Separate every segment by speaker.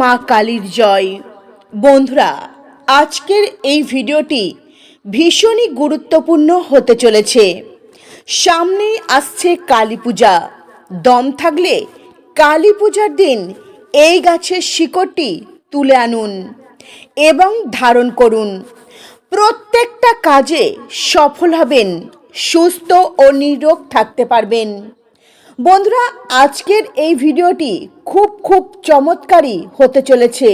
Speaker 1: মা কালীর জয়। বন্ধুরা, আজকের এই ভিডিওটি ভীষণই গুরুত্বপূর্ণ হতে চলেছে। সামনে আসছে কালী পূজা। দম থাকলে কালী পূজার দিন এই গাছের শিকড়টি তুলে আনুন এবং ধারণ করুন। প্রত্যেকটা কাজে সফল হবেন, সুস্থ ও নিরোগ থাকতে পারবেন। বন্ধুরা, আজকের এই ভিডিওটি খুব খুব চমৎকারী হতে চলেছে।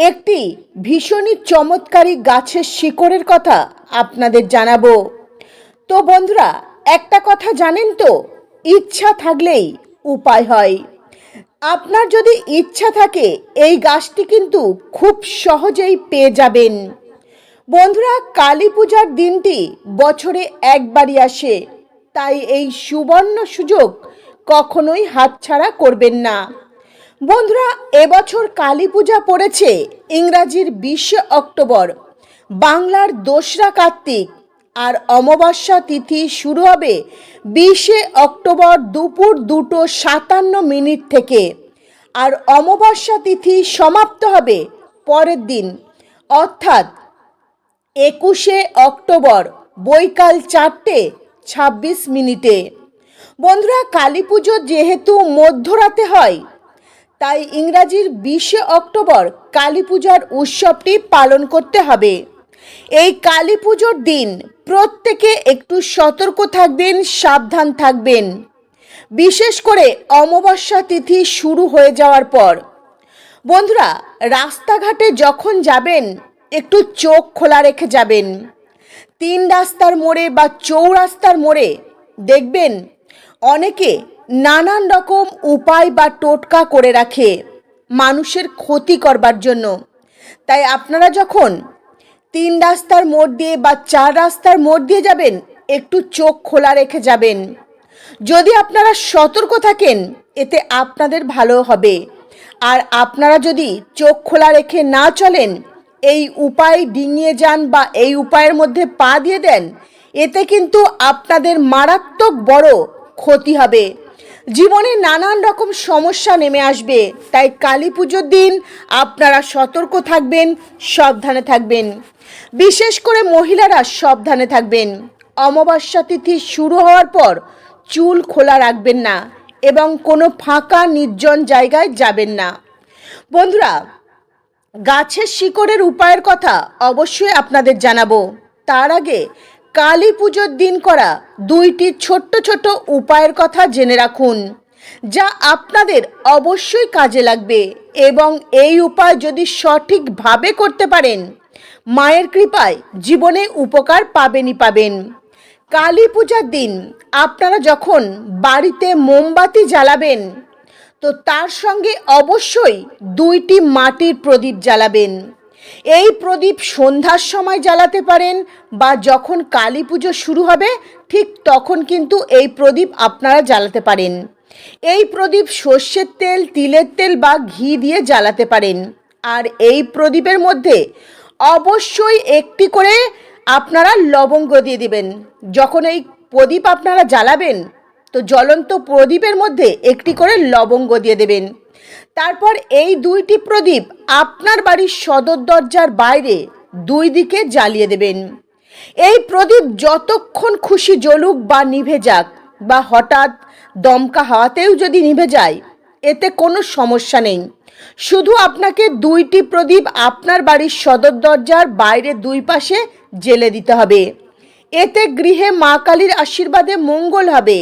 Speaker 1: একটি ভীষণই চমৎকারী গাছের শিকড়ের কথা আপনাদের জানাব। তো বন্ধুরা, একটা কথা জানেন তো, ইচ্ছা থাকলেই উপায় হয়। আপনার যদি ইচ্ছা থাকে, এই গাছটি কিন্তু খুব সহজেই পেয়ে যাবেন। বন্ধুরা, কালী পূজার দিনটি বছরে একবারই আসে। তাই এই সুবর্ণ সুযোগ কখনোই হাতছাড়া করবেন না। বন্ধুরা, এবছর কালী পূজা পড়েছে ইংরাজির বিশে অক্টোবর। বাংলার দোসরা কার্তিক আর অমাবস্যা তিথি শুরু হবে বিশে অক্টোবর দুপুর দুটো সাতান্ন মিনিট থেকে। আর অমাবস্যা তিথি সমাপ্ত হবে পরের দিন, অর্থাৎ একুশে অক্টোবর, বৈকাল চারটে ছাব্বিশ মিনিটে। বন্ধুরা, কালী পুজো যেহেতু মধ্যরাতে হয়, তাই ইংরাজির বিশে অক্টোবর কালী পূজার উৎসবটি পালন করতে হবে। এই কালী পুজোর দিন প্রত্যেকে একটু সতর্ক থাকবেন, সাবধান থাকবেন। বিশেষ করে অমাবস্যা তিথি শুরু হয়ে যাওয়ার পর। বন্ধুরা, রাস্তাঘাটে যখন যাবেন, একটু চোখ খোলা রেখে যাবেন। তিন রাস্তার মোড়ে বা চৌরাস্তার মোড়ে দেখবেন অনেকে নানান রকম উপায় বা টোটকা করে রাখে মানুষের ক্ষতি করবার জন্য। তাই আপনারা যখন তিন রাস্তার মোড় দিয়ে বা চার রাস্তার মোড় দিয়ে যাবেন, একটু চোখ খোলা রেখে যাবেন। যদি আপনারা সতর্ক থাকেন, এতে আপনাদের ভালো হবে। আর আপনারা যদি চোখ খোলা রেখে না চলেন এই উপায় ডিঙিয়ে যান বা এই উপায়ের মধ্যে পা দিয়ে দেন, এতে কিন্তু আপনাদের মারাত্মক বড় ক্ষতি হবে। জীবনে নানান রকম সমস্যা নেমে আসবে, তাই কালী পুজোর দিন আপনারা সতর্ক থাকবেন, সাবধানে থাকবেন। বিশেষ করে মহিলারা সাবধানে থাকবেন। অমাবস্যা তিথি শুরু হওয়ার পর চুল খোলা রাখবেন না এবং কোনো ফাঁকা নির্জন জায়গায় যাবেন না। বন্ধুরা গাছের শিকড়ের উপায়ের কথা অবশ্যই আপনাদের জানাব। তার আগে কালী পুজোর দিন করা দুইটি ছোট্ট ছোট উপায়ের কথা জেনে রাখুন, যা আপনাদের অবশ্যই কাজে লাগবে এবং এই উপায় যদি সঠিকভাবে করতে পারেন, মায়ের কৃপায় জীবনে উপকার পাবেনই পাবেন। কালী পূজার দিন আপনারা যখন বাড়িতে মোমবাতি জ্বালাবেন তো তার সঙ্গে অবশ্যই দুইটি মাটির প্রদীপ জ্বালাবেন। এই প্রদীপ সন্ধ্যার সময় জ্বালাতে পারেন বা যখন কালী পুজো শুরু হবে, ঠিক তখন কিন্তু এই প্রদীপ আপনারা জ্বালাতে পারেন। এই প্রদীপ সর্ষের তেল, তিলের তেল বা ঘি দিয়ে জ্বালাতে পারেন। আর এই প্রদীপের মধ্যে অবশ্যই একটি করে আপনারা লবঙ্গ দিয়ে দিবেন। যখন এই প্রদীপ আপনারা জ্বালাবেন তো জ্বলন্ত প্রদীপের মধ্যে একটি করে লবঙ্গ দিয়ে দেবেন। তারপর এই দুইটি প্রদীপ আপনার বাড়ির সদর দরজার বাইরে দুই দিকে জ্বালিয়ে দেবেন। এই প্রদীপ যতক্ষণ খুশি জ্বলুক বা নিভে যাক বা হঠাৎ দমকা হাওয়াতেও যদি নিভে যায়, এতে কোনো সমস্যা নেই। শুধু আপনাকে দুইটি প্রদীপ আপনার বাড়ির সদর দরজার বাইরে দুই পাশে জেলে দিতে হবে। এতে গৃহে মা কালীর আশীর্বাদে মঙ্গল হবে।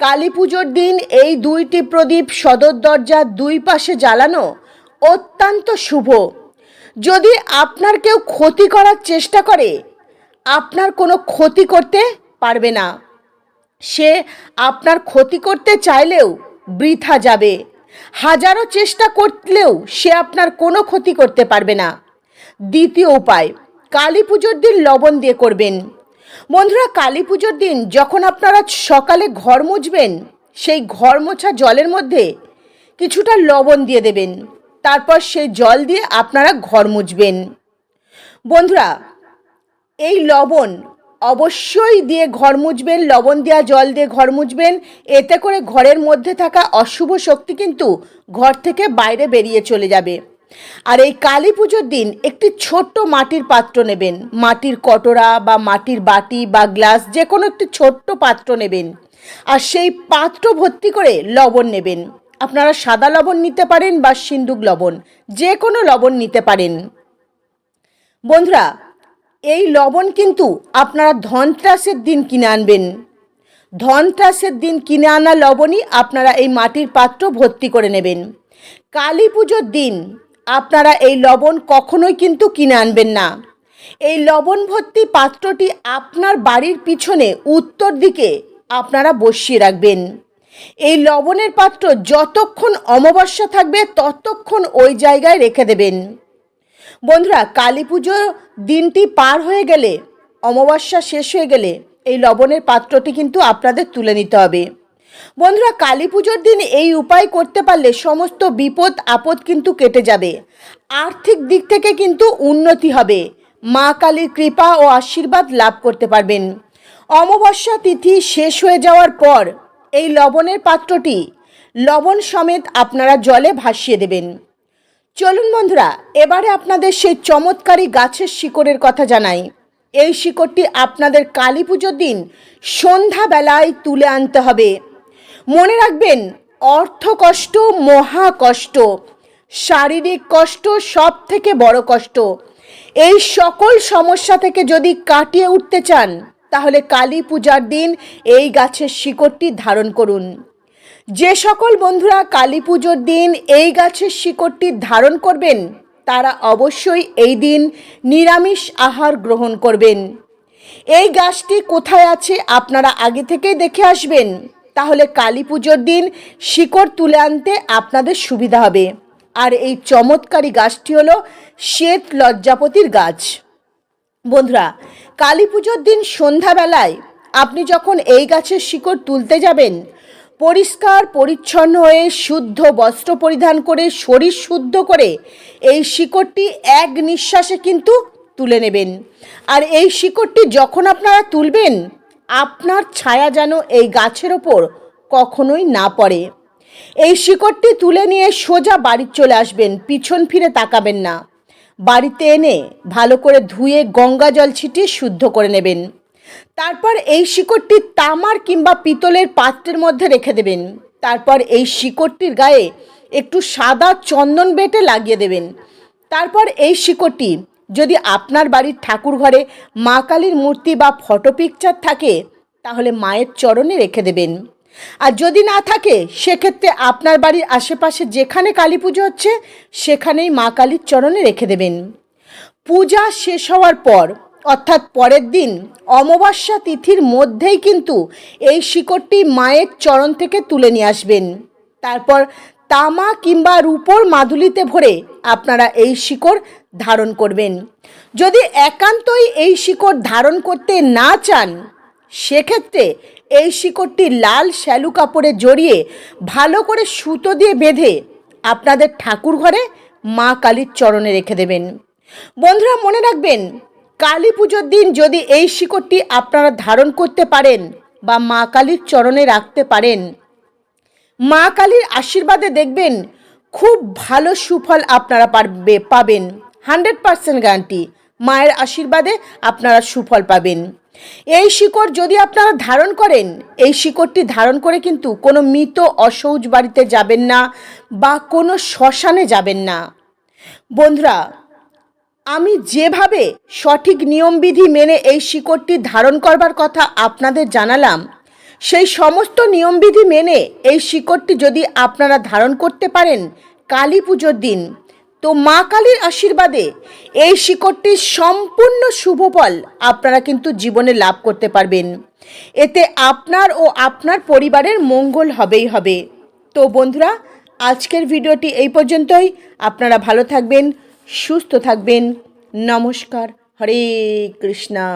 Speaker 1: কালী পুজোর দিন এই দুইটি প্রদীপ সদর দরজার দুই পাশে জ্বালানো অত্যন্ত শুভ। যদি আপনার কেউ ক্ষতি করার চেষ্টা করে, আপনার কোনো ক্ষতি করতে পারবে না। সে আপনার ক্ষতি করতে চাইলেও বৃথা যাবে। হাজারো চেষ্টা করলেও সে আপনার কোনো ক্ষতি করতে পারবে না। দ্বিতীয় উপায় কালী পুজোর দিন লবণ দিয়ে করবেন। বন্ধুরা, কালী পুজোর দিন যখন আপনারা সকালে ঘর মুছবেন, সেই ঘর মোছা জলের মধ্যে কিছুটা লবণ দিয়ে দেবেন। তারপর সেই জল দিয়ে আপনারা ঘর মুছবেন। বন্ধুরা, এই লবণ অবশ্যই দিয়ে ঘর মুছবেন, লবণ দেওয়া জল দিয়ে ঘর মুছবেন। এতে করে ঘরের মধ্যে থাকা অশুভ শক্তি কিন্তু ঘর থেকে বাইরে বেরিয়ে চলে যাবে। আর এই কালী পুজোর দিন একটি ছোট্ট মাটির পাত্র নেবেন। মাটির কটোরা বা মাটির বাটি বা গ্লাস যে কোনো একটি ছোট্ট পাত্র নেবেন। আর সেই পাত্র ভর্তি করে লবণ নেবেন। আপনারা সাদা লবণ নিতে পারেন বা সিন্দুক লবণ যে কোনো লবণ নিতে পারেন। বন্ধুরা, এই লবণ কিন্তু আপনারা ধনত্রাসের দিন কিনে আনবেন। ধনত্রাসের দিন কিনে আনা লবণই আপনারা এই মাটির পাত্র ভর্তি করে নেবেন। কালী পুজোর দিন আপনারা এই লবণ কখনোই কিন্তু কিনে আনবেন না। এই লবণ ভর্তি পাত্রটি আপনার বাড়ির পিছনে উত্তর দিকে আপনারা বসিয়ে রাখবেন। এই লবণের পাত্র যতক্ষণ অমাবস্যা থাকবে ততক্ষণ ওই জায়গায় রেখে দেবেন। বন্ধুরা, কালী পুজোর দিনটি পার হয়ে গেলে, অমাবস্যা শেষ হয়ে গেলে এই লবণের পাত্রটি কিন্তু আপনাদের তুলে নিতে হবে। বন্ধুরা, কালী পুজোর দিন এই উপায় করতে পারলে সমস্ত বিপদ, আপদ কিন্তু কেটে যাবে। আর্থিক দিক থেকে কিন্তু উন্নতি হবে। মা কালীর কৃপা ও আশীর্বাদ লাভ করতে পারবেন। অমাবস্যা তিথি শেষ হয়ে যাওয়ার পর এই লবণের পাত্রটি লবণ সমেত আপনারা জলে ভাসিয়ে দেবেন। চলুন বন্ধুরা, এবারে আপনাদের সেই চমৎকারী গাছের শিকড়ের কথা জানাই। এই শিকড়টি আপনাদের কালী পুজোর দিন সন্ধ্যাবেলায় তুলে আনতে হবে। মনে রাখবেন, অর্থ কষ্ট মহা কষ্ট। শারীরিক কষ্ট সব থেকে বড় কষ্ট। এই সকল সমস্যা থেকে যদি কাটিয়ে উঠতে চান, তাহলে কালী পূজার দিন এই গাছের শিকড়টি ধারণ করুন। যে সকল বন্ধুরা কালী পুজোর দিন এই গাছের শিকড়টি ধারণ করবেন, তারা অবশ্যই এই দিন নিরামিষ আহার গ্রহণ করবেন। এই গাছটি কোথায় আছে আপনারা আগে থেকেই দেখে আসবেন। তাহলে কালী পুজোর দিন শিকড় তুলে আনতে আপনাদের সুবিধা হবে। আর এই চমৎকারী গাছটি হলো শ্বেত লজ্জাপতির গাছ। বন্ধুরা, কালী পুজোর দিন সন্ধ্যাবেলায় আপনি যখন এই গাছের শিকড় তুলতে যাবেন, পরিষ্কার, পরিচ্ছন্ন হয়ে শুদ্ধ বস্ত্র পরিধান করে, শরীর শুদ্ধ করে এই শিকড়টি এক নিঃশ্বাসে কিন্তু তুলে নেবেন। আর এই শিকড়টি যখন আপনারা তুলবেন আপনার ছায়া যেন এই গাছের ওপর কখনোই না পড়ে। এই শিকড়টি তুলে নিয়ে সোজা বাড়ি চলে আসবেন, পিছন ফিরে তাকাবেন না। বাড়িতে এনে ভালো করে ধুয়ে গঙ্গা জল ছিটিয়ে শুদ্ধ করে নেবেন। তারপর এই শিকড়টি তামার কিংবা পিতলের পাত্রের মধ্যে রেখে দেবেন। তারপর এই শিকড়টির গায়ে একটু সাদা চন্দন বেটে লাগিয়ে দেবেন। তারপর এই শিকড়টি যদি আপনার বাড়ির ঠাকুর ঘরে মা কালীর মূর্তি বা ফটো পিকচার থাকে, তাহলে মায়ের চরণে রেখে দেবেন। আর যদি না থাকে, সেক্ষেত্রে আপনার বাড়ির আশেপাশে যেখানে কালী পুজো হচ্ছে, সেখানেই মা কালীর চরণে রেখে দেবেন। পূজা শেষ হওয়ার পর, অর্থাৎ পরের দিন, অমাবস্যা তিথির মধ্যেই কিন্তু এই শিকড়টি মায়ের চরণ থেকে তুলে নিয়ে আসবেন। তারপর তামা কিংবা রূপোর মাদুলিতে ভরে আপনারা এই শিকড় ধারণ করবেন। যদি একান্তই এই শিকড় ধারণ করতে না চান, সেক্ষেত্রে এই শিকড়টি লাল শ্যালু কাপড়ে জড়িয়ে ভালো করে সুতো দিয়ে বেঁধে আপনাদের ঠাকুর ঘরে মা কালীর চরণে রেখে দেবেন। বন্ধুরা, মনে রাখবেন, কালী পুজোর দিন যদি এই শিকড়টি আপনারা ধারণ করতে পারেন বা মা কালীর চরণে রাখতে পারেন, মা কালীর আশীর্বাদে দেখবেন খুব ভালো সুফল আপনারা পারবে, পাবেন। Hundred percent guarantee. মায়ের আশীর্বাদে আপনারা সুফল পাবেন। এই শিকড় যদি আপনারা ধারণ করেন, এই শিকড়টি ধারণ করে কিন্তু কোনো মৃত অসৌজ বাড়িতে যাবেন না বা কোনো শ্মশানে যাবেন না। বন্ধুরা, আমি যেভাবে সঠিক নিয়মবিধি মেনে এই শিকড়টি ধারণ করবার কথা আপনাদের জানালাম, সেই সমস্ত নিয়মবিধি মেনে এই শিকড়টি যদি আপনারা ধারণ করতে পারেন, কালী পুজোর দিন তো মা কালীর আশীর্বাদে এই শিকড়টির সম্পূর্ণ শুভফল আপনারা কিন্তু জীবনে লাভ করতে পারবেন। এতে আপনার ও আপনার পরিবারের মঙ্গল হবেই হবে। তো বন্ধুরা, আজকের ভিডিওটি এই পর্যন্তই। আপনারা ভালো থাকবেন, সুস্থ থাকবেন। নমস্কার। হরে কৃষ্ণা।